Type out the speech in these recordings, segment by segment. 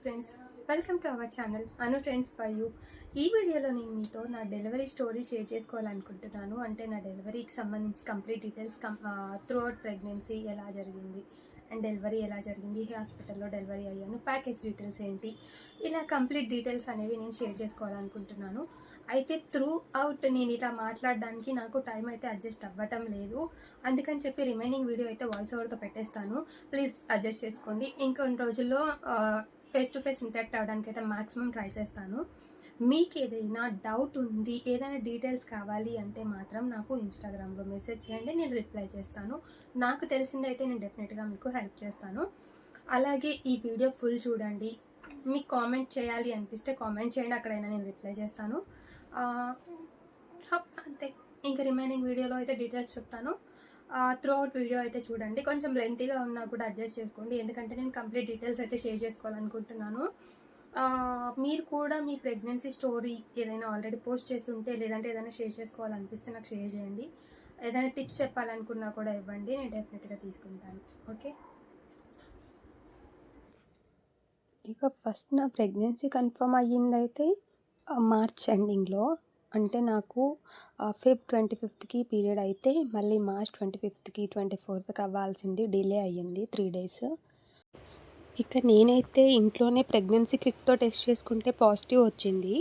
Friends welcome to our channel Anu trends by you ఈ వీడియోలో నేను మీతో నా డెలివరీ స్టోరీ షేర్ చేసుకోవాలనుకుంటున్నాను. అంటే నా డెలివరీకి సంబంధించి complete details come throughout pregnancy ఎలా జరిగింది అండ్ డెలివరీ ఎలా జరిగింది ఏ హాస్పిటల్లో డెలివరీ అయ్యాను ప్యాకేజ్ డీటెయిల్స్ ఏంటి ఇలా కంప్లీట్ డీటెయిల్స్ అనేవి నేను షేర్ చేసుకోవాలనుకుంటున్నాను. అయితే త్రూ అవుట్ నేను ఇలా మాట్లాడడానికి నాకు టైం అయితే అడ్జస్ట్ అవ్వటం లేదు. అందుకని చెప్పి రిమైనింగ్ వీడియో అయితే వాయిస్ ఓవర్తో పెట్టేస్తాను. ప్లీజ్ అడ్జస్ట్ చేసుకోండి. ఇంకొన్ని రోజుల్లో ఫేస్ టు ఫేస్ ఇంటరాక్ట్ అవ్వడానికి అయితే మ్యాక్సిమం ట్రై చేస్తాను. మీకు ఏదైనా డౌట్ ఉంది ఏదైనా డీటెయిల్స్ కావాలి అంటే మాత్రం నాకు ఇన్స్టాగ్రామ్లో మెసేజ్ చేయండి నేను రిప్లై చేస్తాను. నాకు తెలిసిందైతే నేను డెఫినెట్గా మీకు హెల్ప్ చేస్తాను. అలాగే ఈ వీడియో ఫుల్ చూడండి. మీకు కామెంట్ చేయాలి అనిపిస్తే కామెంట్ చేయండి. అక్కడైనా నేను రిప్లై చేస్తాను. అంతే. ఇంకా రిమైనింగ్ వీడియోలో అయితే డీటెయిల్స్ చెప్తాను. త్రూ అవుట్ వీడియో అయితే చూడండి. కొంచెం లెంతీగా ఉన్నా కూడా అడ్జస్ట్ చేసుకోండి. ఎందుకంటే నేను కంప్లీట్ డీటెయిల్స్ అయితే షేర్ చేసుకోవాలనుకుంటున్నాను. మీరు కూడా మీ ప్రెగ్నెన్సీ స్టోరీ ఏదైనా ఆల్రెడీ పోస్ట్ చేసి ఉంటే లేదంటే ఏదైనా షేర్ చేసుకోవాలనిపిస్తే నాకు షేర్ చేయండి. ఏదైనా టిప్స్ చెప్పాలనుకున్నా కూడా ఇవ్వండి. నేను డెఫినెట్గా తీసుకుంటాను. ఓకే ఇక ఫస్ట్ నా ప్రెగ్నెన్సీ కన్ఫర్మ్ అయ్యిందైతే మార్చ్ ఎండింగ్లో అంటే నాకు ఫిఫ్ ట్వంటీ ఫిఫ్త్కి పీరియడ్ అయితే మళ్ళీ మార్చ్ ట్వంటీ ఫిఫ్త్కి ట్వంటీ ఫోర్త్కి అవ్వాల్సింది డిలే అయ్యింది త్రీ డేస్. ఇక నేనైతే ఇంట్లోనే ప్రెగ్నెన్సీ కిట్తో టెస్ట్ చేసుకుంటే పాజిటివ్ వచ్చింది.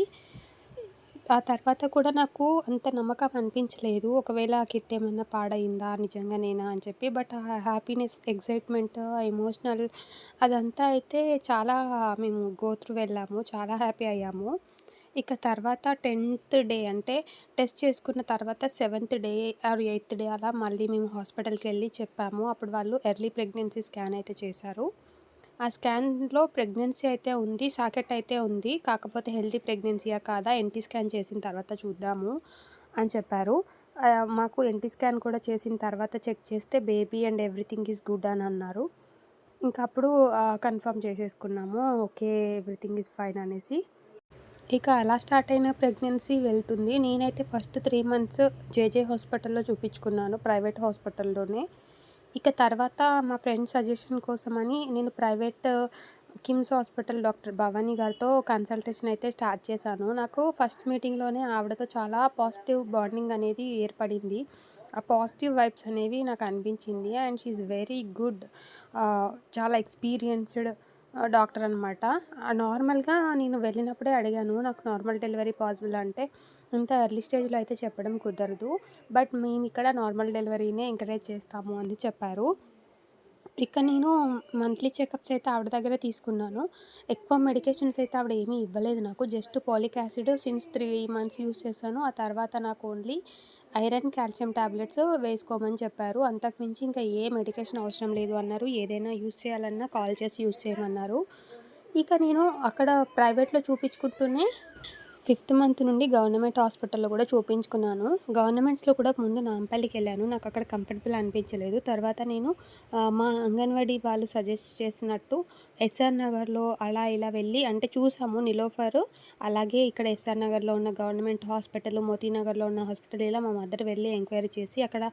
ఆ తర్వాత కూడా నాకు అంత నమ్మకం అనిపించలేదు. ఒకవేళ ఆ కిట్ ఏమైనా పాడైందా నిజంగానేనా అని చెప్పి బట్ ఆ హ్యాపీనెస్ ఎగ్జైట్మెంట్ ఎమోషనల్ అదంతా అయితే చాలా మేము గోత్రు వెళ్ళాము చాలా హ్యాపీ అయ్యాము. ఇక తర్వాత టెన్త్ డే అంటే టెస్ట్ చేసుకున్న తర్వాత seventh day or eighth day అలా మళ్ళీ మేము హాస్పిటల్కి వెళ్ళి చెప్పాము. అప్పుడు వాళ్ళు ఎర్లీ ప్రెగ్నెన్సీ స్కాన్ అయితే చేశారు. ఆ స్కాన్లో ప్రెగ్నెన్సీ అయితే ఉంది సాకెట్ అయితే ఉంది. కాకపోతే హెల్తీ ప్రెగ్నెన్సీయా కాదా? ఎన్టీ స్కాన్ చేసిన తర్వాత చూద్దాము అని చెప్పారు. మాకు ఎన్టీ స్కాన్ కూడా చేసిన తర్వాత చెక్ చేస్తే baby and everything is good అని అన్నారు. ఇంకా అప్పుడు కన్ఫర్మ్ చేసేసుకున్నాము. ఓకే ఎవ్రీథింగ్ ఈజ్ ఫైన్ అనేసి. ఇక అలా స్టార్ట్ అయిన ప్రెగ్నెన్సీ వెళ్తుంది. నేనైతే ఫస్ట్ త్రీ మంత్స్ జేజే హాస్పిటల్లో చూపించుకున్నాను ప్రైవేట్ హాస్పిటల్లోనే. ఇక తర్వాత మా ఫ్రెండ్ సజెషన్ కోసమని నేను private KIMS hospital doctor Bhavani గారితో కన్సల్టేషన్ అయితే స్టార్ట్ చేశాను. నాకు ఫస్ట్ మీటింగ్లోనే ఆవిడతో చాలా పాజిటివ్ బాండింగ్ అనేది ఏర్పడింది. ఆ పాజిటివ్ వైబ్స్ అనేవి నాకు అనిపించింది. అండ్ షీఈ్ వెరీ గుడ్ చాలా ఎక్స్పీరియన్స్డ్ డాక్టర్ అనమాట నార్మల్గా నేను వెళ్ళినప్పుడే అడిగాను నాకు నార్మల్ డెలివరీ పాసిబుల్ అంటే ఇంత ఎర్లీ స్టేజ్లో అయితే చెప్పడం కుదరదు బట్ మేము ఇక్కడ నార్మల్ డెలివరీనే ఎంకరేజ్ చేస్తాము అని చెప్పారు. ఇక నేను మంత్లీ చెకప్స్ అయితే ఆవిడ దగ్గర తీసుకున్నాను. ఎక్కువ మెడికేషన్స్ అయితే ఆవిడ ఏమీ ఇవ్వలేదు నాకు just folic acid since three months use చేశాను ఆ తర్వాత నాకు ఓన్లీ ఐరన్ కాల్షియం టాబ్లెట్స్ వేసుకోమని చెప్పారు. అంతకుమించి ఇంకా ఏ మెడికేషన్ అవసరం లేదు అన్నారు. ఏదైనా యూస్ చేయాలన్నా కాల్ చేసి యూస్ చేయమన్నారు. ఇక నేను అక్కడ ప్రైవేట్లో చూపించుకుంటూనే ఫిఫ్త్ మంత్ నుండి గవర్నమెంట్ హాస్పిటల్లో కూడా చూపించుకున్నాను. గవర్నమెంట్స్లో కూడా ముందు నాంపల్లికి వెళ్ళాను. నాకు అక్కడ కంఫర్టబుల్ అనిపించలేదు. తర్వాత నేను మా అంగన్వాడీ వాళ్ళు సజెస్ట్ చేసినట్టు ఎస్ఆర్ నగర్లో అలా ఇలా వెళ్ళి అంటే చూసాము నిలోఫర్. అలాగే ఇక్కడ ఎస్ఆర్ నగర్లో ఉన్న గవర్నమెంట్ హాస్పిటల్ మోతీనగర్లో ఉన్న హాస్పిటల్ ఇలా మా మదర్ వెళ్ళి ఎంక్వైరీ చేసి అక్కడ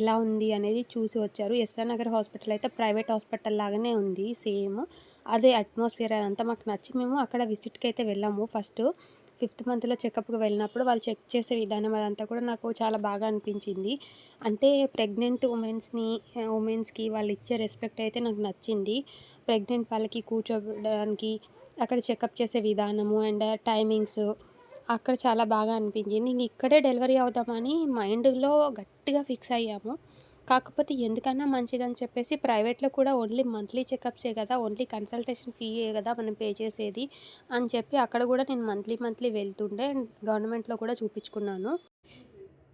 ఎలా ఉంది అనేది చూసి వచ్చారు. ఎస్ఆర్ నగర్ హాస్పిటల్ అయితే ప్రైవేట్ హాస్పిటల్ లాగానే ఉంది సేమ్. అదే అట్మాస్ఫియర్ అదంతా మాకు నచ్చి మేము అక్కడ విజిట్కి అయితే వెళ్ళాము ఫస్ట్. ఫిఫ్త్ మంత్లో చెకప్కి వెళ్ళినప్పుడు వాళ్ళు చెక్ చేసే విధానం అదంతా కూడా నాకు చాలా బాగా అనిపించింది. అంటే ప్రెగ్నెంట్ ఉమెన్స్ని ఉమెన్స్కి వాళ్ళు ఇచ్చే రెస్పెక్ట్ అయితే నాకు నచ్చింది. ప్రెగ్నెంట్ వాళ్ళకి కూర్చోడానికి అక్కడ చెకప్ చేసే విధానము అండ్ టైమింగ్స్ అక్కడ చాలా బాగా అనిపించింది. ఇక్కడే డెలివరీ అవుదామని మైండ్లో గట్టిగా ఫిక్స్ అయ్యాము. కాకపోతే ఎందుకన్నా మంచిదని చెప్పేసి ప్రైవేట్లో కూడా ఓన్లీ మంత్లీ చెకప్సే కదా ఓన్లీ కన్సల్టేషన్ ఫీయే కదా మనం పే చేసేది అని చెప్పి అక్కడ కూడా నేను మంత్లీ మంత్లీ వెళ్తుండే అండ్ గవర్నమెంట్లో కూడా చూపించుకున్నాను.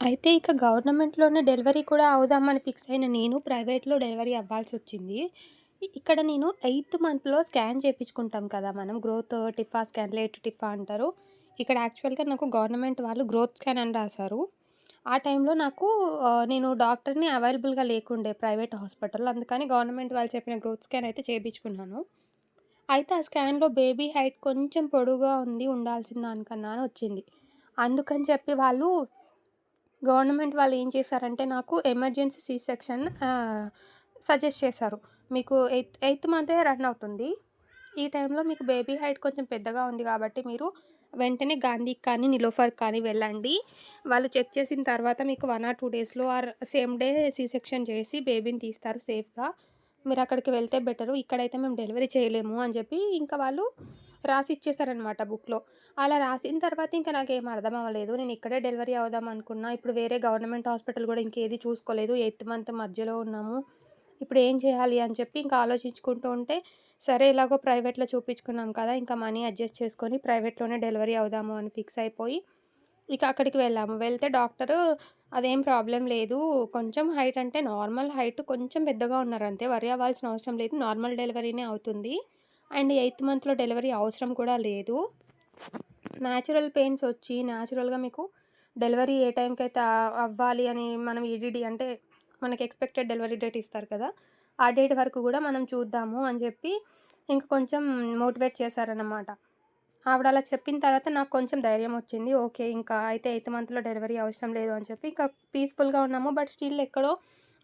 అయితే ఇక గవర్నమెంట్లోనే డెలివరీ కూడా అవుదామని ఫిక్స్ అయిన నేను ప్రైవేట్లో డెలివరీ అవ్వాల్సి వచ్చింది. ఇక్కడ నేను ఎయిత్ మంత్లో స్కాన్ చేయించుకుంటాం కదా మనం growth TIFFA scan late TIFFA అంటారు. ఇక్కడ యాక్చువల్గా నాకు గవర్నమెంట్ వాళ్ళు గ్రోత్ స్కాన్ అని రాశారు. ఆ టైంలో నాకు నేను డాక్టర్ని అవైలబుల్గా లేకుండే ప్రైవేట్ హాస్పిటల్లో. అందుకని గవర్నమెంట్ వాళ్ళు చెప్పిన గ్రోత్ స్కాన్ అయితే చేయించుకున్నాను అయితే ఆ స్కాన్లో బేబీ హైట్ కొంచెం పొడుగా ఉంది ఉండాల్సిన దానికన్నా అని వచ్చింది. అందుకని చెప్పి వాళ్ళు గవర్నమెంట్ వాళ్ళు ఏం చేశారంటే నాకు ఎమర్జెన్సీ సీ సెక్షన్ సజెస్ట్ చేశారు. మీకు ఎయిత్ ఎయిత్ మంతే రన్ అవుతుంది. ఈ టైంలో మీకు బేబీ హైట్ కొంచెం పెద్దగా ఉంది కాబట్టి మీరు వెంటనే గాంధీకి కానీ నిలోఫర్ కానీ వెళ్ళండి. వాళ్ళు చెక్ చేసిన తర్వాత మీకు వన్ ఆర్ టూ డేస్లో or same day C section చేసి బేబీని తీస్తారు సేఫ్గా మీరు అక్కడికి వెళ్తే బెటరు ఇక్కడైతే మేము డెలివరీ చేయలేము అని చెప్పి ఇంకా వాళ్ళు రాసి ఇచ్చేసారనమాట బుక్లో అలా రాసిన తర్వాత ఇంకా నాకు ఏం అర్థం అవ్వలేదు. నేను ఇక్కడే డెలివరీ అవుదాం అనుకున్నా. ఇప్పుడు వేరే గవర్నమెంట్ హాస్పిటల్ కూడా ఇంకేది చూసుకోలేదు. ఎయిత్ మంత్ మధ్యలో ఉన్నాము. ఇప్పుడు ఏం చేయాలి అని చెప్పి ఇంకా ఆలోచించుకుంటూ ఉంటే సరే ఇలాగో ప్రైవేట్లో చూపించుకున్నాం కదా! ఇంకా మనీ అడ్జస్ట్ చేసుకొని ప్రైవేట్లోనే డెలివరీ అవుదాము అని ఫిక్స్ అయిపోయి ఇక అక్కడికి వెళ్ళాము. వెళ్తే డాక్టరు అదేం ప్రాబ్లం లేదు. కొంచెం హైట్ అంటే నార్మల్ హైట్ కొంచెం పెద్దగా ఉన్నారు అంతే వరి అవ్వాల్సిన అవసరం లేదు. నార్మల్ డెలివరీనే అవుతుంది. అండ్ ఎయిత్ మంత్లో డెలివరీ అవసరం కూడా లేదు. న్యాచురల్ పెయిన్స్ వచ్చి న్యాచురల్గా మీకు డెలివరీ ఏ టైంకి అయితే అవ్వాలి అని మనం ఈడీడీ అంటే మనకి ఎక్స్పెక్టెడ్ డెలివరీ డేట్ ఇస్తారు కదా! ఆ డేట్ వరకు కూడా మనం చూద్దాము అని చెప్పి ఇంక కొంచెం మోటివేట్ చేశారన్నమాట. ఆవిడ అలా చెప్పిన తర్వాత నాకు కొంచెం ధైర్యం వచ్చింది. ఓకే ఇంకా అయితే ఎయిత్ మంత్లో డెలివరీ అవసరం లేదు అని చెప్పి ఇంకా పీస్ఫుల్గా ఉన్నాము. బట్ స్టిల్ ఎక్కడో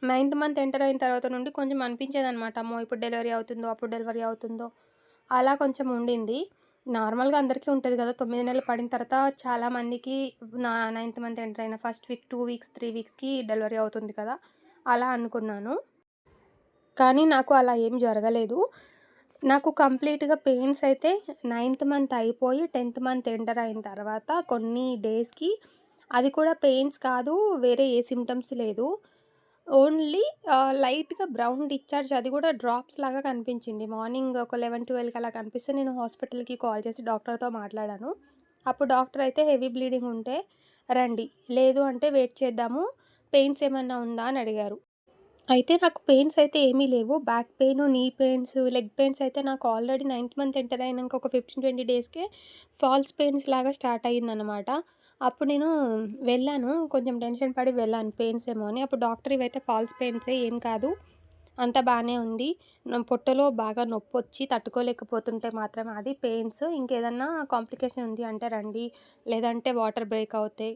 నైన్త్ మంత్ ఎంటర్ అయిన తర్వాత నుండి కొంచెం అనిపించేది అనమాట అమ్మో ఇప్పుడు డెలివరీ అవుతుందో అప్పుడు డెలివరీ అవుతుందో. అలా కొంచెం ఉండింది. నార్మల్గా అందరికీ ఉంటుంది కదా తొమ్మిది నెలలు పడిన తర్వాత చాలామందికి నా నైన్త్ మంత్ ఎంటర్ అయిన first week two weeks three వీక్స్కి delivery అవుతుంది కదా అలా అనుకున్నాను. కానీ నాకు అలా ఏం జరగలేదు నాకు కంప్లీట్గా పెయిన్స్ అయితే నైన్త్ మంత్ అయిపోయి టెన్త్ మంత్ ఎంటర్ అయిన తర్వాత కొన్ని డేస్కి అది కూడా పెయిన్స్ కాదు వేరే ఏ సిమ్టమ్స్ లేదు ఓన్లీ లైట్‌గా బ్రౌన్ డిశ్చార్జ్ అది కూడా డ్రాప్స్ లాగా కనిపించింది. మార్నింగ్ ఒక 11, 12కి అలా కనిపిస్తే నేను హాస్పిటల్‌కి కాల్ చేసి డాక్టర్‌తో మాట్లాడాను. అప్పుడు డాక్టర్ అయితే హెవీ బ్లీడింగ్ ఉంటే రండి. లేదు అంటే వెయిట్ చేద్దాము. పెయిన్స్ ఏమన్నా ఉందా అని అడిగారు. అయితే నాకు పెయిన్స్ అయితే ఏమీ లేవు. Back pain, knee pains, leg pains అయితే నాకు ఆల్రెడీ నైన్త్ మంత్ ఎంటర్ అయినాక ఒక 15, 20 డేస్‌కే ఫాల్స్ పెయిన్స్ లాగా స్టార్ట్ అయ్యిందనమాట. అప్పుడు నేను వెళ్ళాను. కొంచెం టెన్షన్ పడి వెళ్ళాను పెయిన్స్ ఏమో అని. అప్పుడు డాక్టర్ ఇవైతే ఫాల్స్ పెయిన్సే ఏం కాదు. అంత బాగానే ఉంది. పొట్టలో బాగా నొప్పి వచ్చి తట్టుకోలేకపోతుంటే మాత్రం అది పెయిన్స్. ఇంకేదన్నా కాంప్లికేషన్ ఉంది అంటే రండి. లేదంటే వాటర్ బ్రేక్ అవుతాయి.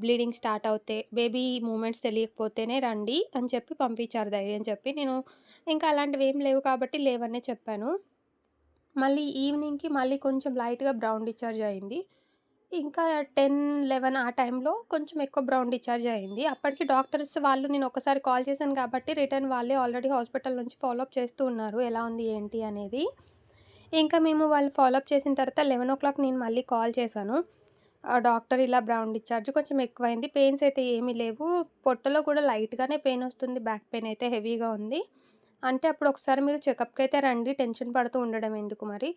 బ్లీడింగ్ స్టార్ట్ అవుతే, బేబీ మూమెంట్స్ తెలియకపోతేనే రండి అని చెప్పి పంపించారు ధైర్యం చెప్పి. నేను ఇంకా అలాంటివి ఏం లేవు కాబట్టి లేవనే చెప్పాను. మళ్ళీ ఈవినింగ్‌కి మళ్ళీ కొంచెం లైట్‌గా బ్రౌన్ డిశ్చార్జ్ అయింది. ఇంకా 10, 11 ఆ టైంలో కొంచెం ఎక్కువ బ్రౌన్ డిశ్చార్జ్ అయింది. అప్పటికి డాక్టర్స్ వాళ్ళు నేను ఒకసారి కాల్ చేశాను కాబట్టి రిటర్న్ వాళ్ళే ఆల్రెడీ హాస్పిటల్ నుంచి ఫాలోఅప్ చేస్తూ ఉన్నారు. ఎలా ఉంది ఏంటి అనేది. ఇంకా మేము వాళ్ళు ఫాలో అప్ చేసిన తర్వాత 11:00 నేను మళ్ళీ కాల్ చేశాను. డాక్టర్ ఇలా బ్రౌన్ డిశ్చార్జ్ కొంచెం ఎక్కువైంది. పెయిన్స్ అయితే ఏమీ లేవు. పొట్టలో కూడా లైట్‌గానే పెయిన్ వస్తుంది. బ్యాక్ పెయిన్ అయితే హెవీగా ఉంది. అంటే అప్పుడు ఒకసారి మీరు చెకప్‌కి అయితే రండి. టెన్షన్ పడుతూ ఉండడం ఎందుకు మరి.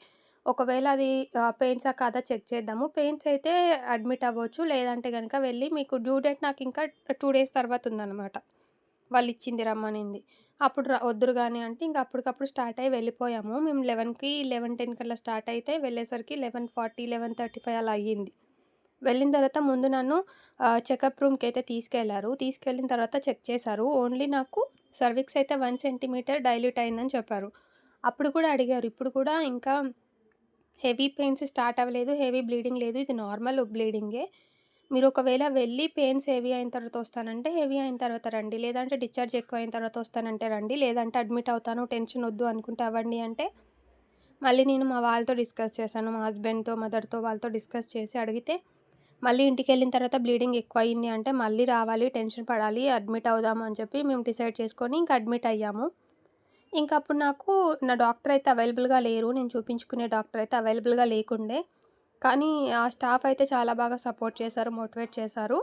ఒకవేళ అది పెయిన్స్ పెయిన్సా కాదా చెక్ చేద్దాము. పెయిన్స్ అయితే అడ్మిట్ అవ్వచ్చు. లేదంటే కనుక వెళ్ళి మీకు డ్యూ డేట్ నాకు ఇంకా టూ డేస్ తర్వాత ఉందనమాట. వాళ్ళిచ్చింది రమ్మనింది. అప్పుడు వద్దురు కానీ అంటే ఇంకా అప్పటికప్పుడు స్టార్ట్ అయ్యి వెళ్ళిపోయాము. మేము 11కి 11, 10 కల్లా స్టార్ట్ అయితే వెళ్ళేసరికి 11:40, 11:35 అలా అయ్యింది. వెళ్ళిన తర్వాత ముందు నన్ను చెకప్ రూమ్‌కి అయితే తీసుకెళ్ళారు. తీసుకెళ్ళిన తర్వాత చెక్ చేశారు. ఓన్లీ నాకు సర్విక్స్ అయితే వన్ సెంటీమీటర్ డైల్యూట్ అయిందని చెప్పారు. అప్పుడు కూడా అడిగారు. ఇప్పుడు కూడా ఇంకా హెవీ పెయిన్స్ స్టార్ట్ అవ్వలేదు. హెవీ బ్లీడింగ్ లేదు. ఇది నార్మల్ బ్లీడింగే. మీరు ఒకవేళ వెళ్ళి పెయిన్స్ హెవీ అయిన తర్వాత వస్తానంటే హెవీ అయిన తర్వాత రండి. లేదంటే డిశ్చార్జ్ ఎక్కువయిన తర్వాత వస్తానంటే రండి. లేదంటే అడ్మిట్ అవుతాను. టెన్షన్ వద్దు అనుకుంటే అవ్వండి అంటే మళ్ళీ నేను మా వాళ్ళతో డిస్కస్ చేశాను. మా హస్బెండ్‌తో, మదర్‌తో వాళ్ళతో డిస్కస్ చేసి అడిగితే మళ్ళీ ఇంటికి వెళ్ళిన తర్వాత బ్లీడింగ్ ఎక్కువైంది అంటే మళ్ళీ రావాలి. టెన్షన్ పడాలి. అడ్మిట్ అవుదాం అని చెప్పి మేము డిసైడ్ చేసుకొని ఇంకా అడ్మిట్ అయ్యాము. ఇంకా అప్పుడు నాకు నా డాక్టర్ అయితే అవైలబుల్‌గా లేరు. నేను చూపించుకునే డాక్టర్ అయితే అవైలబుల్‌గా లేకుండే. కానీ ఆ స్టాఫ్ అయితే చాలా బాగా సపోర్ట్ చేశారు. మోటివేట్ చేశారు.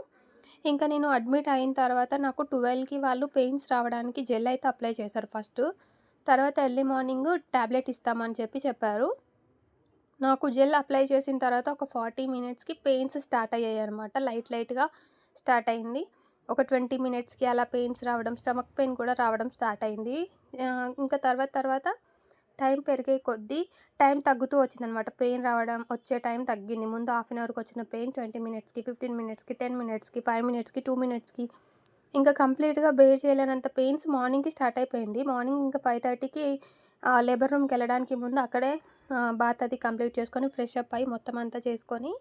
ఇంకా నేను అడ్మిట్ అయిన తర్వాత నాకు 12కి వాళ్ళు పెయిన్స్ రావడానికి జెల్ అయితే అప్లై చేశారు ఫస్ట్ తర్వాత ఎర్లీ మార్నింగ్ టాబ్లెట్ ఇస్తామని చెప్పి చెప్పారు. నాకు జెల్ అప్లై చేసిన తర్వాత ఒక 40 మినిట్స్‌కి పెయిన్స్ స్టార్ట్ అయ్యాయి అనమాట లైట్ లైట్‌గా స్టార్ట్ అయింది. ఒక 20 మినిట్స్‌కి అలా పెయిన్స్ రావడం, స్టమక్ పెయిన్ కూడా రావడం స్టార్ట్ అయింది. ఇంకా తర్వాత తర్వాత టైం పెరిగే కొద్దీ టైం తగ్గుతూ వచ్చిందనమాట. పెయిన్ రావడం వచ్చే టైం తగ్గింది. ముందు హాఫ్ అన్ అవర్‌కి వచ్చిన పెయిన్ 20 మినిట్స్‌కి, 15 మినిట్స్‌కి, 10 మినిట్స్‌కి, ఫైవ్ మినిట్స్‌కి, టూ మినిట్స్‌కి ఇంకా కంప్లీట్‌గా బేర్ చేయలేనంత పెయిన్స్ మార్నింగ్‌కి స్టార్ట్ అయిపోయింది. మార్నింగ్ ఇంకా ఫైవ్ థర్టీకి లేబర్ రూమ్కి వెళ్ళడానికి ముందు అక్కడే బాత్ అది కంప్లీట్ చేసుకొని ఫ్రెష్ అప్ అయ్యి మొత్తం అంతా చేసుకొని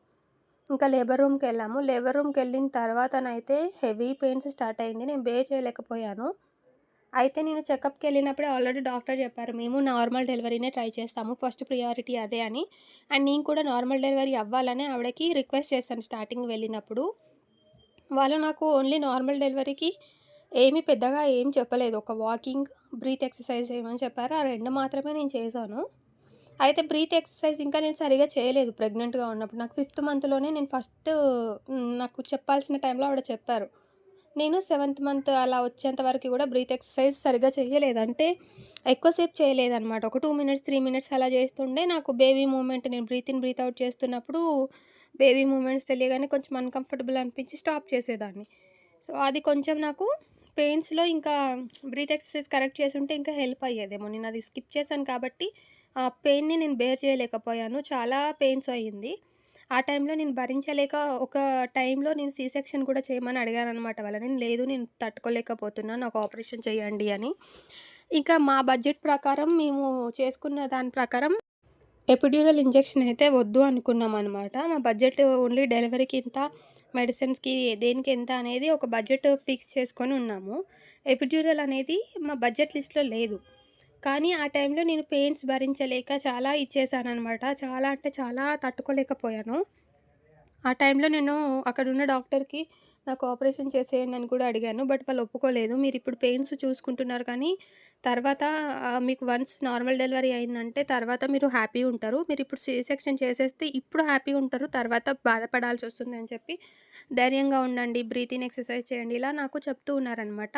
ఇంకా లేబర్ రూమ్కి వెళ్ళాము లేబర్ రూమ్కి వెళ్ళిన తర్వాతనైతే హెవీ పెయిన్స్ స్టార్ట్ అయింది. నేను బే చేయలేకపోయాను. అయితే నేను చెకప్‌కి వెళ్ళినప్పుడే ఆల్రెడీ డాక్టర్ చెప్పారు. మేము నార్మల్ డెలివరీనే ట్రై చేస్తాము. ఫస్ట్ ప్రియారిటీ అదే అని. అండ్ నేను కూడా నార్మల్ డెలివరీ అవ్వాలని ఆవిడకి రిక్వెస్ట్ చేశాను స్టార్టింగ్ వెళ్ళినప్పుడు. వాళ్ళు నాకు ఓన్లీ నార్మల్ డెలివరీకి ఏమి పెద్దగా ఏం చెప్పలేదు. ఒక వాకింగ్, బ్రీత్ ఎక్సర్సైజ్ చేయమని చెప్పారు. ఆ రెండు మాత్రమే నేను చేశాను. అయితే బ్రీత్ ఎక్సర్సైజ్ ఇంకా నేను సరిగ్గా చేయలేదు ప్రెగ్నెంట్‌గా ఉన్నప్పుడు. నాకు ఫిఫ్త్ మంత్‌లోనే నేను ఫస్ట్ నాకు చెప్పాల్సిన టైంలో ఆవిడ చెప్పారు. నేను సెవెంత్ మంత్ అలా వచ్చేంత వరకు కూడా బ్రీత్ ఎక్సర్సైజ్ సరిగ్గా చేయలేదు. అంటే ఎక్కువసేపు చేయలేదనమాట. ఒక టూ మినిట్స్, త్రీ మినిట్స్ అలా చేస్తుండే నాకు బేబీ మూమెంట్ నేను బ్రీత్ ఇన్, బ్రీత్ అవుట్ చేస్తున్నప్పుడు బేబీ మూమెంట్స్ తెలియగానే కొంచెం అన్‌కంఫర్టబుల్ అనిపించి స్టాప్ చేసేదాన్ని. సో, అది కొంచెం నాకు పెయిన్స్‌లో ఇంకా బ్రీత్ ఎక్సర్సైజ్ కరెక్ట్ చేసి ఉంటే ఇంకా హెల్ప్ అయ్యేదేమో. నేను అది స్కిప్ చేశాను కాబట్టి ఆ పెయిన్‌ని నేను బేర్ చేయలేకపోయాను. చాలా పెయిన్స్ అయ్యింది. ఆ టైంలో నేను భరించలేక ఒక టైంలో నేను సి సెక్షన్ కూడా చేయమని అడిగానమాట వాళ్ళ నేను లేదు నేను తట్టుకోలేకపోతున్నాను. నాకు ఆపరేషన్ చేయండి అని. ఇంకా మా బడ్జెట్ ప్రకారం మేము చేసుకున్న దాని ప్రకారం ఎపిడ్యూరల్ ఇంజెక్షన్ అయితే వద్దు అనుకున్నాం అనమాట మా బడ్జెట్ ఓన్లీ డెలివరీకి ఇంత, మెడిసిన్స్‌కి దేనికి ఎంత అనేది ఒక బడ్జెట్ ఫిక్స్ చేసుకొని ఉన్నాము. ఎపిడ్యూరల్ అనేది మా బడ్జెట్ లిస్ట్‌లో లేదు. కానీ ఆ టైంలో నేను పెయిన్స్ భరించలేక చాలా ఇచ్చేసాననమాట. చాలా అంటే చాలా తట్టుకోలేకపోయాను. ఆ టైంలో నేను అక్కడున్న డాక్టర్‌కి నాకు ఆపరేషన్ చేసేయండి అని కూడా అడిగాను. బట్ వాళ్ళు ఒప్పుకోలేదు. మీరు ఇప్పుడు పెయిన్స్ చూసుకుంటున్నారు కానీ తర్వాత మీకు వన్స్ నార్మల్ డెలివరీ అయిందంటే తర్వాత మీరు హ్యాపీగా ఉంటారు. మీరు ఇప్పుడు సి సెక్షన్ చేసేస్తే ఇప్పుడు హ్యాపీ ఉంటారు. తర్వాత బాధపడాల్సొస్తుంది అని చెప్పి ధైర్యంగా ఉండండి. బ్రీతింగ్ ఎక్సర్సైజ్ చేయండి. ఇలా నాకు చెప్తూ ఉన్నారనమాట.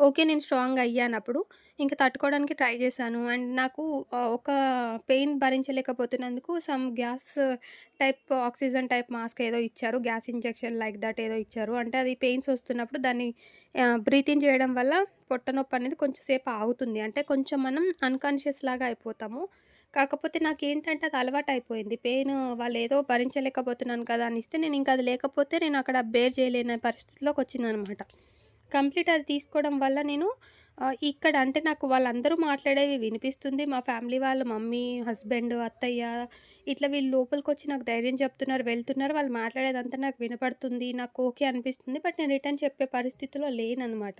ఓకే. నేను స్ట్రాంగ్ అయ్యానప్పుడు. ఇంక తట్టుకోవడానికి ట్రై చేశాను. అండ్ నాకు ఒక pain భరించలేకపోతున్నందుకు some gas type oxygen type mask ఏదో ఇచ్చారు. గ్యాస్ ఇంజెక్షన్ లైక్ దట్ ఏదో ఇచ్చారు. అంటే అది పెయిన్స్ వస్తున్నప్పుడు దాన్ని బ్రీతింగ్ చేయడం వల్ల పొట్ట నొప్పి అనేది కొంచెం సేపు ఆగుతుంది. అంటే కొంచెం మనం అన్‌కాన్షియస్ లాగా అయిపోతాము. కాకపోతే నాకు ఏంటంటే అది అలవాటు అయిపోయింది పెయిన్ వాళ్ళు ఏదో భరించలేకపోతున్నాను కదా అని ఇస్తే నేను ఇంకా అది లేకపోతే నేను అక్కడ బేర్ చేయలేని పరిస్థితిలోకి వచ్చిందనమాట కంప్లీట్ అది తీసుకోవడం వల్ల నేను ఇక్కడ అంటే నాకు వాళ్ళందరూ మాట్లాడేవి వినిపిస్తుంది. మా ఫ్యామిలీ వాళ్ళు మమ్మీ, హస్బెండ్, అత్తయ్య ఇట్లా వీళ్ళు లోపలికి వచ్చి నాకు ధైర్యం చెప్తున్నారు, వెళ్తున్నారు. వాళ్ళు మాట్లాడేదంతా నాకు వినపడుతుంది. నాకు ఓకే అనిపిస్తుంది. బట్ నేను రిటర్న్ చెప్పే పరిస్థితిలో లేననమాట.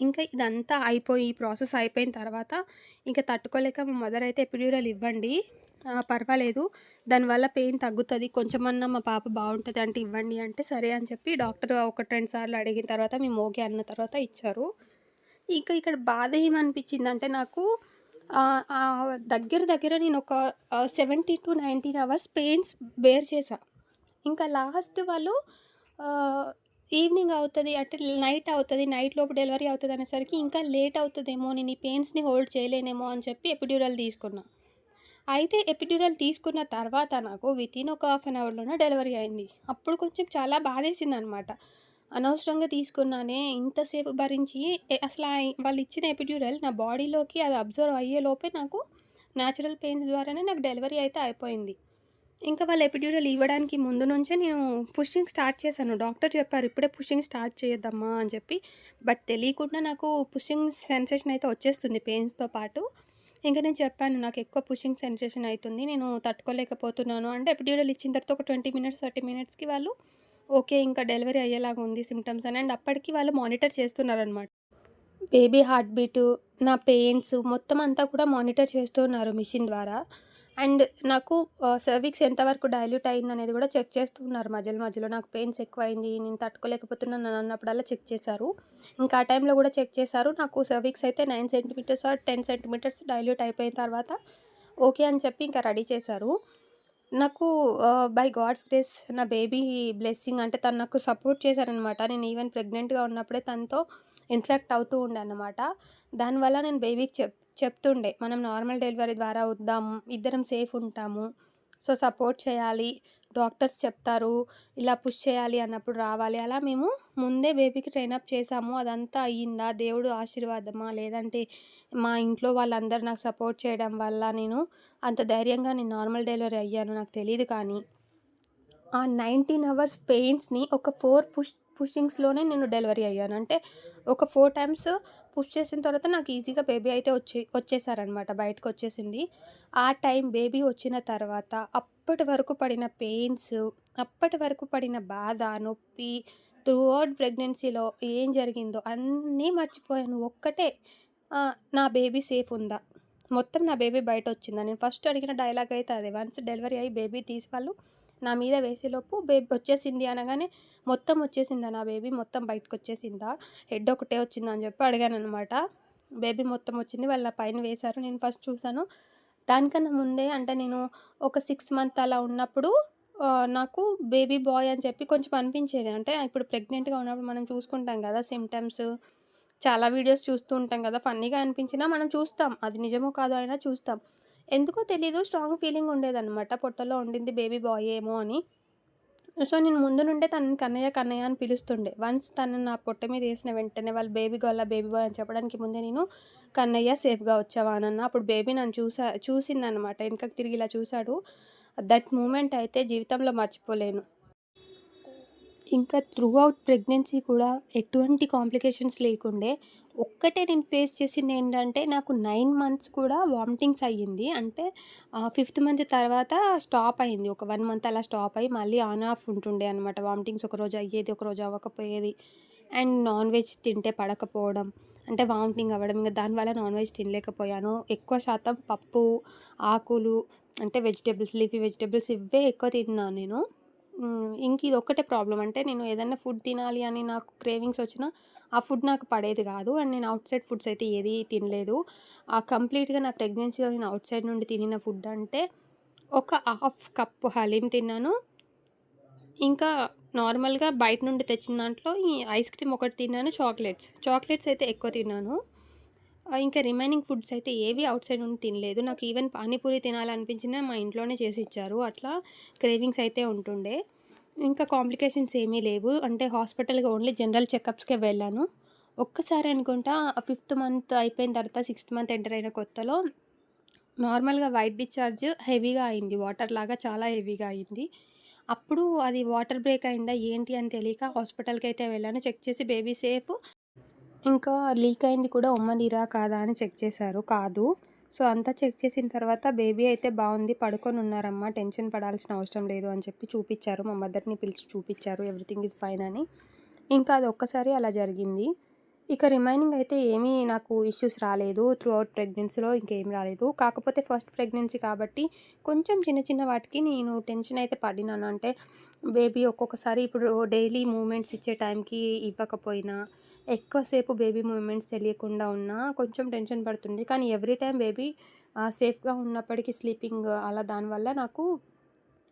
ఇంకా ఇదంతా అయిపోయి ఈ ప్రాసెస్ అయిపోయిన తర్వాత ఇంకా తట్టుకోలేక మా మదర్ అయితే ఎపిడ్యూరల్ ఇవ్వండి. పర్వాలేదు. దానివల్ల పెయిన్ తగ్గుతుంది కొంచెమన్నా మా పాప బాగుంటుంది అంటే ఇవ్వండి అంటే సరే అని చెప్పి డాక్టర్ ఒకటి, రెండు సార్లు అడిగిన తర్వాత మేము ఓకే అన్న తర్వాత ఇచ్చారు. ఇంకా ఇక్కడ బాధ ఏమనిపించిందంటే నాకు దగ్గర దగ్గర నేను ఒక seventy to nineteen hours pains bear చేశా. ఇంకా లాస్ట్ వాళ్ళు ఈవినింగ్ అవుతుంది అంటే నైట్ అవుతుంది నైట్ లోపు డెలివరీ అవుతుంది అనేసరికి ఇంకా లేట్ అవుతుందేమో నేను ఈ పెయిన్స్‌ని హోల్డ్ చేయలేనేమో అని చెప్పి ఎపిడ్యూరల్ తీసుకున్నా. అయితే ఎపిడ్యూరల్ తీసుకున్న తర్వాత నాకు వితిన్ ఒక హాఫ్ అన్ అవర్‌లోనే డెలివరీ అయింది. అప్పుడు కొంచెం చాలా బాధేసింది అనమాట అనవసరంగా తీసుకున్నానే ఇంతసేపు భరించి అసలు అసల వాళ్ళు ఇచ్చిన ఎపిడ్యూరల్ నా బాడీలోకి అది అబ్జర్వ్ అయ్యేలోపే నాకు న్యాచురల్ పెయిన్స్ ద్వారానే నాకు డెలివరీ అయితే అయిపోయింది. ఇంకా వాళ్ళు ఎపిడ్యూరల్ ఇవ్వడానికి ముందు నుంచే నేను పుషింగ్ స్టార్ట్ చేశాను. డాక్టర్ చెప్పారు ఇప్పుడే పుషింగ్ స్టార్ట్ చేయొద్దమ్మా అని చెప్పి. బట్ తెలియకుండా నాకు పుషింగ్ సెన్సేషన్ అయితే వచ్చేస్తుంది పెయిన్స్‌తో పాటు. ఇంకా నేను చెప్పాను నాకు ఎక్కువ పుషింగ్ సెన్సేషన్ అవుతుంది నేను తట్టుకోలేకపోతున్నాను అంటే ఎపిడ్యూరల్ ఇచ్చిన తర్వాత ఒక 20 మినిట్స్, 30 మినిట్స్‌కి వాళ్ళు ఓకే. ఇంకా డెలివరీ అయ్యేలాగా ఉంది సిమ్టమ్స్ అని అండ్ అప్పటికి వాళ్ళు మానిటర్ చేస్తున్నారనమాట. బేబీ హార్ట్ బీటు, నా పెయిన్స్ మొత్తం అంతా కూడా మానిటర్ చేస్తూ ఉన్నారు మిషన్ ద్వారా. అండ్ నాకు సర్వీక్స్ సర్విక్స్ ఎంతవరకు డైల్యూట్ అయిందనేది కూడా చెక్ చేస్తూ ఉన్నారు మధ్యలో మధ్యలో. నాకు పెయిన్స్ ఎక్కువైంది నేను తట్టుకోలేకపోతున్నాను అన్నప్పుడల్లా చెక్ చేశారు. ఇంకా ఆ టైంలో కూడా చెక్ చేశారు. నాకు సర్విక్స్ అయితే nine centimeters or 10 centimeters dilute అయిపోయిన తర్వాత ఓకే అని చెప్పి ఇంకా రెడీ చేశారు. నాకు ఆహ్, బై గాడ్స్ గ్రేస్ నా బేబీ బ్లెస్సింగ్ అంటే తను నాకు సపోర్ట్ చేశారనమాట. నేను ఈవెన్ ప్రెగ్నెంట్‌గా ఉన్నప్పుడే తనతో ఇంటరాక్ట్ అవుతూ ఉండే అనమాట దానివల్ల నేను బేబీకి చెప్ చెప్తుండే మనం నార్మల్ డెలివరీ ద్వారా వద్దాము ఇద్దరం సేఫ్ ఉంటాము. సో, సపోర్ట్ చేయాలి. డాక్టర్స్ చెప్తారు. ఇలా పుష్ చేయాలి అన్నప్పుడు రావాలి. అలా మేము ముందే బేబీకి ట్రైన్ అప్ చేశాము. అదంతా అయ్యిందా? దేవుడు ఆశీర్వాదమా? లేదంటే మా ఇంట్లో వాళ్ళందరూ నాకు సపోర్ట్ చేయడం వల్ల నేను అంత ధైర్యంగా నేను నార్మల్ డెలివరీ అయ్యాను నాకు తెలియదు కానీ ఆ 19 అవర్స్ పెయిన్స్‌ని ఒక ఫోర్ పుష్ పుషింగ్స్‌లోనే నేను డెలివరీ అయ్యాను. అంటే ఒక ఫోర్ టైమ్స్ పుష్ చేసిన తర్వాత నాకు ఈజీగా బేబీ అయితే వచ్చి వచ్చేసారనమాట. బయటకొచ్చేసింది. ఆ టైం బేబీ వచ్చిన తర్వాత అప్పటి వరకు పడిన పెయిన్స్, అప్పటి వరకు పడిన బాధ, నొప్పి త్రూ అవుట్ ప్రెగ్నెన్సీలో ఏం జరిగిందో అన్నీ మర్చిపోయాను. ఒక్కటే నా బేబీ సేఫ్ ఉందా? మొత్తం నా బేబీ బయట వచ్చిందా నేను ఫస్ట్ అడిగిన డైలాగ్ అయితే అదే. వన్స్ డెలివరీ అయ్యి బేబీ తీసి వాళ్ళు నా మీద వేసేలోపు బేబీ వచ్చేసింది అనగానే మొత్తం వచ్చేసిందా? నా బేబీ మొత్తం బయటకు వచ్చేసిందా హెడ్ ఒకటే వచ్చిందా అని చెప్పి అడిగాను అనమాట బేబీ మొత్తం వచ్చింది వాళ్ళ నా పైన వేశారు. నేను ఫస్ట్ చూసాను దానికన్నా ముందే అంటే నేను ఒక సిక్స్ మంత్ అలా ఉన్నప్పుడు నాకు బేబీ బాయ్ అని చెప్పి కొంచెం అనిపించేది. అంటే ఇప్పుడు ప్రెగ్నెంట్గా ఉన్నప్పుడు మనం చూసుకుంటాం కదా సిమ్టమ్స్ చాలా వీడియోస్ చూస్తూ ఉంటాం కదా ఫన్నీగా అనిపించినా మనం చూస్తాం. అది నిజమో కాదో అయినా చూస్తాం. ఎందుకో తెలీదు స్ట్రాంగ్ ఫీలింగ్ ఉండేదన్నమాట. పొట్టలో ఉండింది బేబీ బాయ్ ఏమో అని. సో నేను ముందు నుండే తనని కన్నయ్య కన్నయ్య అని పిలుస్తుండే. వన్స్ తను నా పొట్ట మీద వేసిన వెంటనే వాళ్ళు బేబీ గోళ్ళ బేబీ బాయ్ అని చెప్పడానికి ముందే నేను కన్నయ్య సేఫ్గా వచ్చావా అని అప్పుడు బేబీ నన్ను చూసా చూసిందనమాట వెనకకి తిరిగి ఇలా చూశాడు. దట్ మూమెంట్ అయితే జీవితంలో మర్చిపోలేను. ఇంకా త్రూ అవుట్ ప్రెగ్నెన్సీ కూడా ఎటువంటి కాంప్లికేషన్స్ లేకుండే ఒక్కటే నేను ఫేస్ చేసింది ఏంటంటే నాకు నైన్ మంత్స్ కూడా వామిటింగ్స్ అయ్యింది. అంటే ఫిఫ్త్ మంత్ తర్వాత స్టాప్ అయింది. ఒక వన్ మంత్ అలా స్టాప్ అయ్యి మళ్ళీ ఆన్ ఆఫ్ ఉంటుండే అనమాట వామిటింగ్స్ ఒక రోజు అయ్యేది ఒక రోజు అవ్వకపోయేది. అండ్ నాన్ వెజ్ తింటే పడకపోవడం. అంటే వామిటింగ్ అవ్వడం. ఇంకా దానివల్ల నాన్ వెజ్ తినలేకపోయాను. ఎక్కువ శాతం పప్పు ఆకులు అంటే వెజిటేబుల్స్ లీఫీ వెజిటేబుల్స్ ఇవే ఎక్కువ తిన్నాను నేను. ఇంక ఇది ఒక్కటే ప్రాబ్లం అంటే నేను ఏదైనా ఫుడ్ తినాలి అని నాకు క్రేవింగ్స్ వచ్చినా ఆ ఫుడ్ నాకు పడేది కాదు. అండ్ నేను అవుట్ సైడ్ ఫుడ్స్ అయితే ఏది తినలేదు. ఆ కంప్లీట్గా నా ప్రెగ్నెన్సీలో నేను అవుట్ సైడ్ నుండి తినిన ఫుడ్ అంటే ఒక హాఫ్ కప్ హలీం తిన్నాను. ఇంకా నార్మల్గా బయట నుండి తెచ్చిన దాంట్లో ఈ ఐస్ క్రీమ్ ఒకటి తిన్నాను చాక్లెట్స్. చాక్లెట్స్ అయితే ఎక్కువ తిన్నాను. ఇంకా రిమైనింగ్ ఫుడ్స్ అయితే ఏవి అవుట్ సైడ్ ఉండి తినలేదు. నాకు ఈవెన్ పానీపూరి తినాలనిపించినా మా ఇంట్లోనే చేసి ఇచ్చారు. అట్లా క్రేవింగ్స్ అయితే ఉంటుండే. ఇంకా కాంప్లికేషన్స్ ఏమీ లేవు. అంటే హాస్పిటల్కి ఓన్లీ జనరల్ చెకప్స్కే వెళ్ళాను. ఒక్కసారి అనుకుంటా ఫిఫ్త్ మంత్ అయిపోయిన తర్వాత సిక్స్త్ మంత్ ఎంటర్ అయిన కొత్తలో నార్మల్గా వైట్ డిశ్చార్జ్ హెవీగా అయింది. వాటర్ లాగా చాలా హెవీగా అయింది. అప్పుడు అది వాటర్ బ్రేక్ అయిందా ఏంటి అని తెలియక హాస్పిటల్కి అయితే వెళ్ళాను. చెక్ చేసి బేబీ సేఫ్. ఇంకా లీక్ అయింది కూడా ఉమ్మనీరా కాదా అని చెక్ చేశారు. కాదు. సో అంతా చెక్ చేసిన తర్వాత బేబీ అయితే బాగుంది పడుకొని ఉన్నారమ్మా టెన్షన్ పడాల్సిన అవసరం లేదు అని చెప్పి చూపించారు. మా మదర్ని పిలిచి చూపించారు ఎవ్రీథింగ్ ఈజ్ ఫైన్ అని. ఇంకా అది ఒక్కసారి అలా జరిగింది. ఇక రిమైనింగ్ అయితే ఏమీ నాకు ఇష్యూస్ రాలేదు. త్రూ అవుట్ ప్రెగ్నెన్సీలో ఇంకేం రాలేదు. కాకపోతే ఫస్ట్ ప్రెగ్నెన్సీ కాబట్టి కొంచెం చిన్న చిన్న వాటికి నేను టెన్షన్ అయితే పడినాను. అంటే బేబీ ఒక్కొక్కసారి ఇప్పుడు డైలీ మూమెంట్స్ ఇచ్చే టైంకి ఇవ్వకపోయినా ఎక్కువసేపు బేబీ మూమెంట్స్ తెలియకుండా ఉన్నా కొంచెం టెన్షన్ పడుతుంది. కానీ ఎవ్రీ టైం బేబీ సేఫ్గా ఉన్నప్పటికీ స్లీపింగ్ అలా దానివల్ల నాకు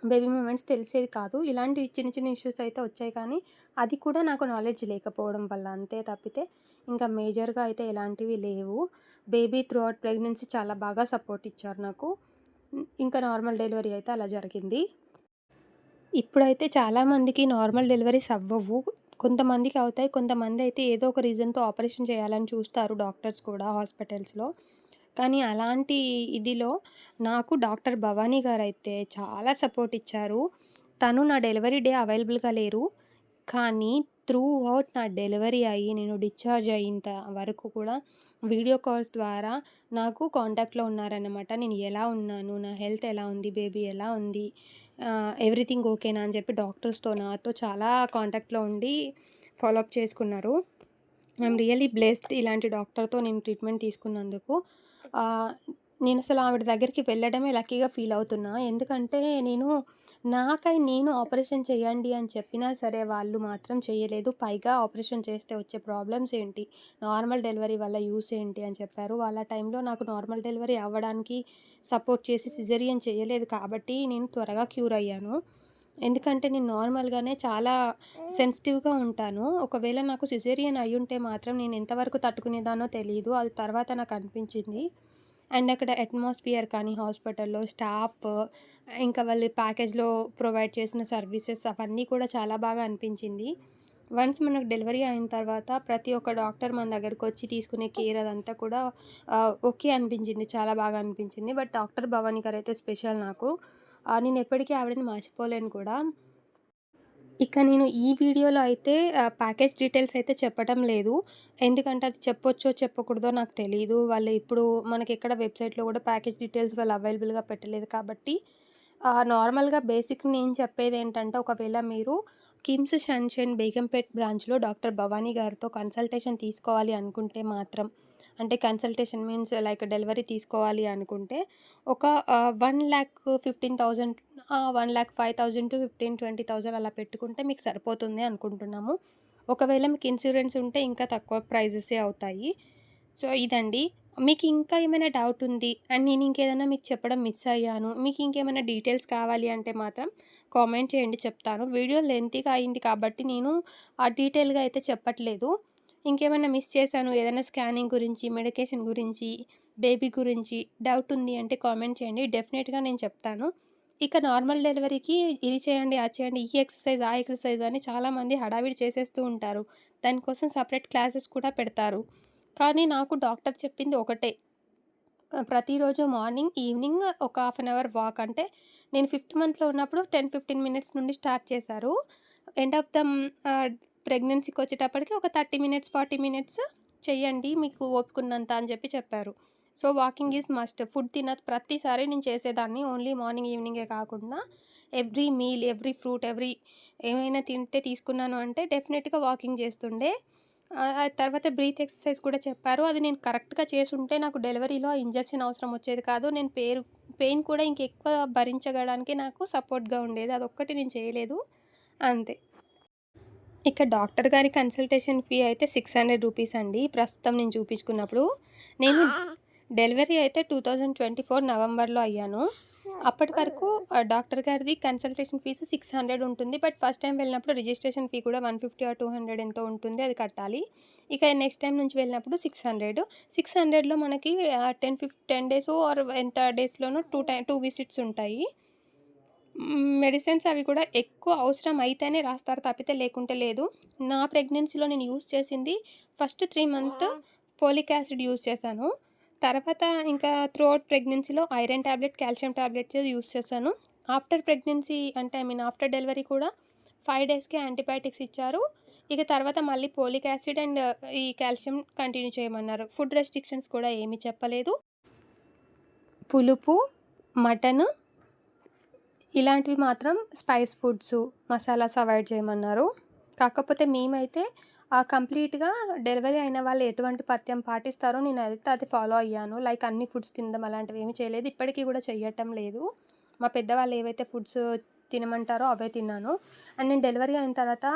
బేబీ మూమెంట్స్ తెలిసేది కాదు. ఇలాంటి చిన్న చిన్న ఇష్యూస్ అయితే వచ్చాయి కానీ అది కూడా నాకు నాలెడ్జ్ లేకపోవడం వల్ల అంతే తప్పితే ఇంకా మేజర్గా అయితే ఎలాంటివి లేవు. బేబీ త్రూ అవుట్ ప్రెగ్నెన్సీ చాలా బాగా సపోర్ట్ ఇచ్చారు నాకు. ఇంకా నార్మల్ డెలివరీ అయితే అలా జరిగింది. ఇప్పుడైతే చాలామందికి నార్మల్ డెలివరీస్ అవ్వవు. కొంతమందికి అవుతాయి. కొంతమంది అయితే ఏదో ఒక రీజన్తో ఆపరేషన్ చేయాలని చూస్తారు డాక్టర్స్ కూడా హాస్పిటల్స్లో. కానీ అలాంటి ఇదిలో నాకు డాక్టర్ భవానీ గారు అయితే చాలా సపోర్ట్ ఇచ్చారు. తను నా డెలివరీ డే అవైలబుల్గా లేరు. కానీ త్రూ అవుట్ నా డెలివరీ అయ్యి నేను డిశ్చార్జ్ అయ్యేంత వరకు కూడా వీడియో కాల్స్ ద్వారా నాకు కాంటాక్ట్లో ఉన్నారన్నమాట. నేను ఎలా ఉన్నాను? నా హెల్త్ ఎలా ఉంది? బేబీ ఎలా ఉంది? ఎవ్రీథింగ్ ఓకేనా అని చెప్పి డాక్టర్స్తో నాతో చాలా కాంటాక్ట్లో ఉండి ఫాలోఅప్ చేసుకున్నారు. ఐఎమ్ రియలీ బ్లెస్డ్ ఇలాంటి డాక్టర్తో నేను ట్రీట్మెంట్ తీసుకున్నందుకు. నేను అసలు ఆవిడ దగ్గరికి వెళ్ళడమే లక్కీగా ఫీల్ అవుతున్నా. ఎందుకంటే నేను నాకై నేను ఆపరేషన్ చేయండి అని చెప్పినా సరే వాళ్ళు మాత్రం చేయలేదు. పైగా ఆపరేషన్ చేస్తే వచ్చే ప్రాబ్లమ్స్ ఏంటి? నార్మల్ డెలివరీ వల్ల యూస్ ఏంటి అని చెప్పారు. వాళ్ళ టైంలో నాకు నార్మల్ డెలివరీ అవ్వడానికి సపోర్ట్ చేసి సిజరియన్ చేయలేదు కాబట్టి నేను త్వరగా క్యూర్ అయ్యాను. ఎందుకంటే నేను నార్మల్గానే చాలా సెన్సిటివ్గా ఉంటాను. ఒకవేళ నాకు సిజేరియన్ అయి ఉంటే మాత్రం నేను ఎంతవరకు తట్టుకునేదానో తెలియదు అది తర్వాత నాకు అనిపించింది. అండ్ అక్కడ అట్మాస్ఫియర్ కానీ హాస్పిటల్లో స్టాఫ్ ఇంకా వాళ్ళు ప్యాకేజ్లో ప్రొవైడ్ చేసిన సర్వీసెస్ అవన్నీ కూడా చాలా బాగా అనిపించింది. వన్స్ మనకు డెలివరీ అయిన తర్వాత ప్రతి ఒక్క డాక్టర్ మన దగ్గరకు వచ్చి తీసుకునే కేర్ అదంతా కూడా ఓకే అనిపించింది. చాలా బాగా అనిపించింది. బట్ డాక్టర్ భవానీ గారు అయితే స్పెషల్ నాకు. నేను ఎప్పటికీ ఆవిడని మర్చిపోలేను కూడా. ఇక నేను ఈ వీడియోలో అయితే ప్యాకేజ్ డీటెయిల్స్ అయితే చెప్పడం లేదు. ఎందుకంటే అది చెప్పొచ్చో చెప్పకూడదో నాకు తెలియదు వాళ్ళు ఇప్పుడు మనకి ఎక్కడ వెబ్సైట్లో కూడా ప్యాకేజ్ డీటెయిల్స్ వాళ్ళు అవైలబుల్గా పెట్టలేదు కాబట్టి నార్మల్గా బేసిక్ నేను చెప్పేది ఏంటంటే ఒకవేళ మీరు కిమ్స్ షన్షైన్ బేగంపేట్ బ్రాంచ్‌లో డాక్టర్ భవానీ గారితో కన్సల్టేషన్ తీసుకోవాలి అనుకుంటే మాత్రం అంటే కన్సల్టేషన్ మీన్స్ లైక్ డెలివరీ తీసుకోవాలి అనుకుంటే ఒక one lakh fifteen thousand one lakh five thousand to 15, 20,000 అలా పెట్టుకుంటే మీకు సరిపోతుంది అనుకుంటున్నాము. ఒకవేళ మీకు ఇన్సూరెన్స్ ఉంటే ఇంకా తక్కువ ప్రైజెసే అవుతాయి. సో, ఇదండి. మీకు ఇంకా ఏమైనా డౌట్ ఉంది అండ్ నేను ఇంకేదైనా మీకు చెప్పడం మిస్ అయ్యాను. మీకు ఇంకేమైనా డీటెయిల్స్ కావాలి అంటే మాత్రం కామెంట్ చేయండి చెప్తాను. వీడియో లెంతీగా అయింది కాబట్టి నేను ఆ డీటెయిల్‌గా అయితే చెప్పట్లేదు. ఇంకేమైనా మిస్ చేశాను ఏదైనా స్కానింగ్ గురించి, మెడికేషన్ గురించి, బేబీ గురించి డౌట్ ఉంది అంటే కామెంట్ చేయండి. డెఫినెట్‌గా నేను చెప్తాను. ఇక నార్మల్ డెలివరీకి ఇది చేయండి, అది చేయండి, ఈ ఎక్సర్సైజ్, ఆ ఎక్సర్సైజ్ అని చాలామంది హడావిడి చేసేస్తూ ఉంటారు. దానికోసం సపరేట్ క్లాసెస్ కూడా పెడతారు. కానీ నాకు డాక్టర్ చెప్పింది ఒకటే. ప్రతిరోజు మార్నింగ్, ఈవినింగ్ ఒక హాఫ్ అన్ అవర్ వాక్ అంటే నేను ఫిఫ్త్ మంత్‌లో ఉన్నప్పుడు 10, 15 మినిట్స్ నుండి స్టార్ట్ చేశారు. ఎండ్ ఆఫ్ ద ప్రెగ్నెన్సీకి వచ్చేటప్పటికి ఒక 30 మినిట్స్, 40 మినిట్స్ చెయ్యండి మీకు ఓపుకున్నంత అని చెప్పి చెప్పారు. So, walking is must. Food తిన ప్రతిసారి నేను చేసేదాన్ని. ఓన్లీ మార్నింగ్, ఈవినింగే కాకుండా every meal, every fruit, every ఏమైనా తింటే తీసుకున్నాను అంటే డెఫినెట్‌గా వాకింగ్ చేస్తుండే. తర్వాత బ్రీత్ ఎక్సర్సైజ్ కూడా చెప్పారు. అది నేను కరెక్ట్‌గా చేసుంటే నాకు డెలివరీలో ఇంజెక్షన్ అవసరం వచ్చేది కాదు. నేను పేరు పెయిన్ కూడా ఇంకెక్కువ భరించగడానికి నాకు సపోర్ట్‌గా ఉండేది. అదొక్కటి నేను చేయలేదు. అంతే. ఇక డాక్టర్ గారి కన్సల్టేషన్ ఫీ అయితే 600 రూపీస్ అండి. ప్రస్తుతం నేను చూపించుకున్నప్పుడు. నేను డెలివరీ అయితే 2024 నవంబర్‌లో అయ్యాను. అప్పటి వరకు డాక్టర్ గారిది కన్సల్టేషన్ ఫీజు సిక్స్ హండ్రెడ్ ఉంటుంది. బట్ ఫస్ట్ టైం వెళ్ళినప్పుడు రిజిస్ట్రేషన్ ఫీ కూడా 150 ఆర్ 200 ఎంతో ఉంటుంది. అది కట్టాలి. ఇక నెక్స్ట్ టైం నుంచి వెళ్ళినప్పుడు 600. 600లో మనకి టెన్ ఫిఫ్ టెన్ డేస్ ఆర్ ఎంత డేస్‌లోనో టూ టై టూ విజిట్స్ ఉంటాయి. మెడిసిన్స్ అవి కూడా ఎక్కువ అవసరం అయితేనే రాస్తారు తప్పితే లేకుంటే లేదు. నా ప్రెగ్నెన్సీలో నేను యూజ్ చేసింది first 3 month folic acid use చేశాను. తర్వాత ఇంకా త్రూఅవుట్ ప్రెగ్నెన్సీలో iron tablet, calcium tablets use చేశాను. ఆఫ్టర్ ప్రెగ్నెన్సీ అంటే ఐ మీన్ ఆఫ్టర్ డెలివరీ కూడా 5 డేస్‌కే యాంటీబయాటిక్స్ ఇచ్చారు. ఇక తర్వాత మళ్ళీ ఫోలిక్ యాసిడ్ అండ్ ఈ కాల్షియం కంటిన్యూ చేయమన్నారు. ఫుడ్ రెస్ట్రిక్షన్స్ కూడా ఏమీ చెప్పలేదు. పులుపు, మటను ఇలాంటివి మాత్రం స్పైస్ ఫుడ్స్ మసాలాస్ అవాయిడ్ చేయమన్నారు. కాకపోతే మేమైతే కంప్లీట్‌గా డెలివరీ అయిన వాళ్ళు ఎటువంటి పథ్యం పాటిస్తారో నేను అయితే అది ఫాలో అయ్యాను. లైక్ అన్ని ఫుడ్స్ తినడం అలాంటివి ఏమీ చేయలేదు. ఇప్పటికీ కూడా చేయటం లేదు. మా పెద్దవాళ్ళు ఏవైతే ఫుడ్స్ తినమంటారో అవే తిన్నాను. అండ్ నేను డెలివరీ అయిన తర్వాత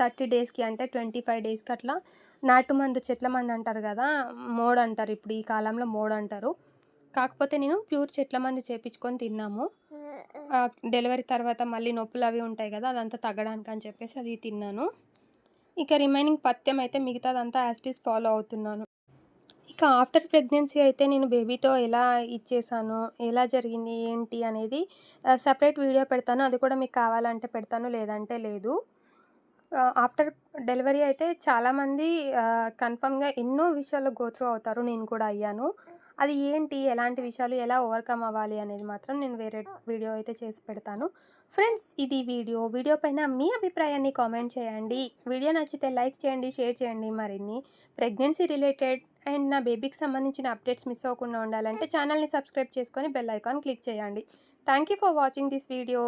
థర్టీ డేస్‌కి అంటే 25 డేస్‌కి అట్లా నాటు మందు, చెట్ల మందు అంటారు కదా! మోడ్ అంటారు. ఇప్పుడు ఈ కాలంలో మోడ్ అంటారు. కాకపోతే నేను ప్యూర్ చెట్ల మందు చేపించుకొని తిన్నాము. డెలివరీ తర్వాత మళ్ళీ నొప్పులు అవి ఉంటాయి కదా! అదంతా తగ్గడానికి అని చెప్పేసి అది తిన్నాను. ఇక రిమైనింగ్ పథ్యం అయితే మిగతాదంతా ఈజ్ ఫాలో అవుతున్నాను. ఇక ఆఫ్టర్ ప్రెగ్నెన్సీ అయితే నేను బేబీతో ఎలా ఇచ్చేసాను, ఎలా జరిగింది, ఏంటి అనేది సెపరేట్ వీడియో పెడతాను. అది కూడా మీకు కావాలంటే పెడతాను. లేదంటే లేదు. ఆఫ్టర్ డెలివరీ అయితే చాలామంది కన్ఫర్మ్‌గా ఎన్నో విషయాల్లో గో త్రూ అవుతారు. నేను కూడా అయ్యాను. అది ఏంటి, ఎలాంటి విషయాలు ఎలా ఓవర్‌కమ్ అవ్వాలి అనేది మాత్రం నేను వేరే వీడియో అయితే చేసి పెడతాను. ఫ్రెండ్స్ ఇది వీడియో. వీడియో పైన మీ అభిప్రాయాన్ని కామెంట్ చేయండి. వీడియో నచ్చితే లైక్ చేయండి, షేర్ చేయండి. మరిన్ని ప్రెగ్నెన్సీ రిలేటెడ్ అండ్ నా బేబీకి సంబంధించిన అప్డేట్స్ మిస్ అవ్వకుండా ఉండాలంటే ఛానల్‌ని సబ్స్క్రైబ్ చేసుకొని బెల్ ఐకాన్ క్లిక్ చేయండి. Thank you for watching this video.